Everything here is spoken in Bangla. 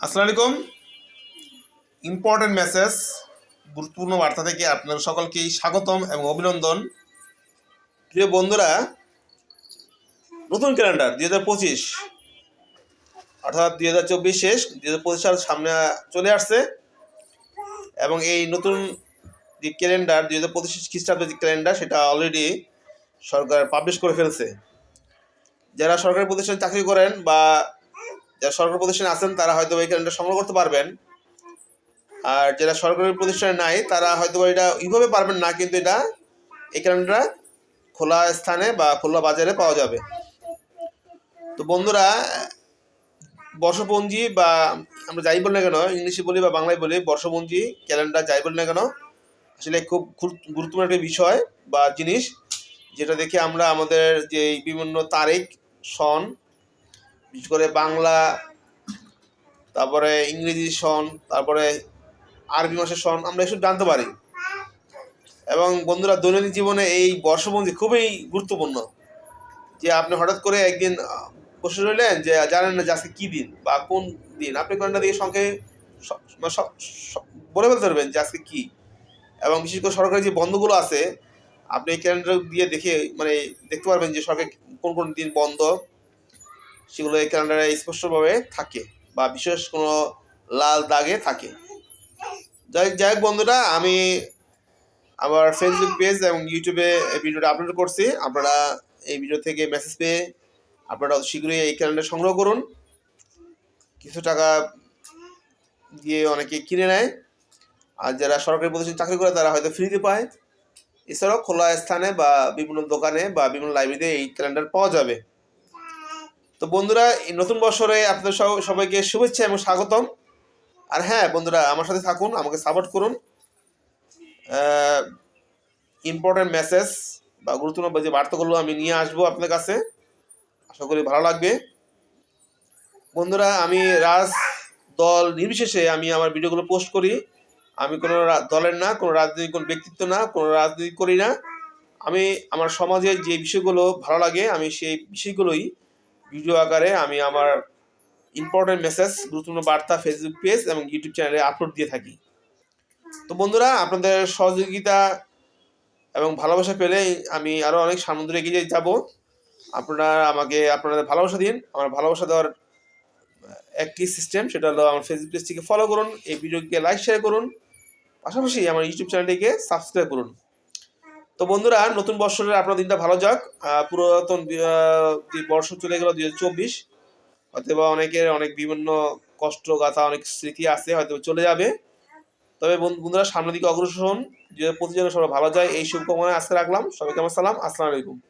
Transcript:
আসসালামু আলাইকুম ইম্পর্টেন্ট মেসেজ গুরুত্বপূর্ণ বার্তা থেকে আপনাদের সকলকেই স্বাগতম এবং অভিনন্দন। প্রিয় বন্ধুরা, নতুন ক্যালেন্ডার দুই হাজার পঁচিশ। অর্থাৎ দুই হাজার চব্বিশ শেষ, দুই হাজার পঁচিশ সাল সামনে চলে আসছে। এবং এই নতুন যে ক্যালেন্ডার দুই হাজার পঁচিশ খ্রিস্টাব্দের যে ক্যালেন্ডার সেটা অলরেডি সরকার পাবলিশ করে ফেলছে। যারা সরকারি প্রতিষ্ঠানে চাকরি করেন বা যারা সরকারি প্রতিষ্ঠানে আছেন, তারা হয়তো এই ক্যালেন্ডার সংগ্রহ করতে পারবেন। আর যারা সরকারি প্রতিষ্ঠানে নাই, তারা হয়তো এটা এইভাবে পারবেন না, কিন্তু এটা এই ক্যালেন্ডার খোলা স্থানে বা খোলা বাজারে পাওয়া যাবে। তো বন্ধুরা, বর্ষপঞ্জি বা আমরা যাই বলি না কেন, ইংলিশে বলি বা বাংলায় বলি, বর্ষপঞ্জি ক্যালেন্ডার যাই বলি না কেন, আসলে খুব গুরু- গুরুত্বপূর্ণ একটা বিষয় বা জিনিস, যেটা দেখে আমরা আমাদের যে বিভিন্ন তারিখ, সন বিশেষ করে বাংলা, তারপরে ইংরেজি সন, তারপরে আরবি মাসের সন, আমরা এসব জানতে পারি। এবং বন্ধুরা, দৈনন্দিন জীবনে এই বর্ষপঞ্জি খুবই গুরুত্বপূর্ণ। যে আপনি হঠাৎ করে একদিন বসে রইলেন যে জানেন না যে আজকে কী দিন বা কোন দিন? আপনি কোনটা দিয়ে সঙ্গে মানে বলে ফেলতে পারবেন যে আজকে কী। এবং বিশেষ করে সরকারি যে বন্ধগুলো আছে, আপনি ক্যালেন্ডার দিয়ে দেখে মানে দেখতে পারবেন যে সরকার কোন কোন দিন বন্ধ। সেগুলো এই ক্যালেন্ডারে স্পষ্টভাবে থাকে বা বিশেষ কোনো লাল দাগে থাকে। যাই যাই হোক বন্ধুরা, আমি আমার ফেসবুক পেজ এবং ইউটিউবে এই ভিডিওটা আপলোড করছি। আপনারা এই ভিডিও থেকে মেসেজ পেয়ে আপনারা শীঘ্রই এই ক্যালেন্ডার সংগ্রহ করুন। কিছু টাকা দিয়ে অনেকে কিনে নেয়। আর যারা সরকারি প্রতিষ্ঠানে চাকরি করে, তারা হয়তো ফ্রিতে পায়। এছাড়াও খোলা স্থানে বা বিভিন্ন দোকানে বা বিভিন্ন লাইব্রেরিতে এই ক্যালেন্ডার পাওয়া যাবে। তো বন্ধুরা নতুন বছরে আপনাদের সবাইকে শুভেচ্ছা এবং স্বাগতম। আর হ্যাঁ বন্ধুরা, আমার সাথে থাকুন, আমাকে সাপোর্ট করুন। ইম্পর্টেন্ট মেসেজ বা গুরুত্বপূর্ণ যে বার্তাগুলো আমি নিয়ে আসব আপনার কাছে, আশা করি ভালো লাগবে। বন্ধুরা, আমি রাজ দল নির্বিশেষে আমি আমার ভিডিওগুলো পোস্ট করি। আমি কোনো দলের না, কোনো রাজনৈতিক কোনো ব্যক্তিত্ব না, কোনো রাজনীতি করি না। আমি আমার সমাজে যে বিষয়গুলো ভালো লাগে, আমি সেই বিষয়গুলোই ভিডিও আকারে আমি আমার ইম্পর্টেন্ট মেসেজ গুরুত্বপূর্ণ বার্তা ফেসবুক পেজ এবং ইউটিউব চ্যানেলে আপলোড দিয়ে থাকি। তো বন্ধুরা, আপনাদের সহযোগিতা এবং ভালোবাসা পেলে আমি আরও অনেক সামনে এগিয়ে যাব। আপনারা আমাকে, আপনাদের ভালোবাসা দিন। আমার ভালোবাসা দেওয়ার একটি সিস্টেম সেটা হলো আমার ফেসবুক পেজটিকে ফলো করুন, এই ভিডিওকে লাইক শেয়ার করুন। পাশাপাশি আমার ইউটিউব চ্যানেলটিকে সাবস্ক্রাইব করুন। তো বন্ধুরা, নতুন বছরের আপনার দিনটা ভালো যাক। পুরাতন বর্ষ চলে গেল দুই হাজার চব্বিশ হয়তো বা অনেকের অনেক বিভিন্ন কষ্ট, গাথা, অনেক স্মৃতি আছে হয়তো চলে যাবে। তবে বন্ধু- বন্ধুরা, সামনের দিকে অগ্রসর হন। যে প্রতিযোগিতা সবাই ভালো যায়, এই শুভকামনায় আজকে রাখলাম। সবাইকে আমার সালাম। আসসালামু আলাইকুম।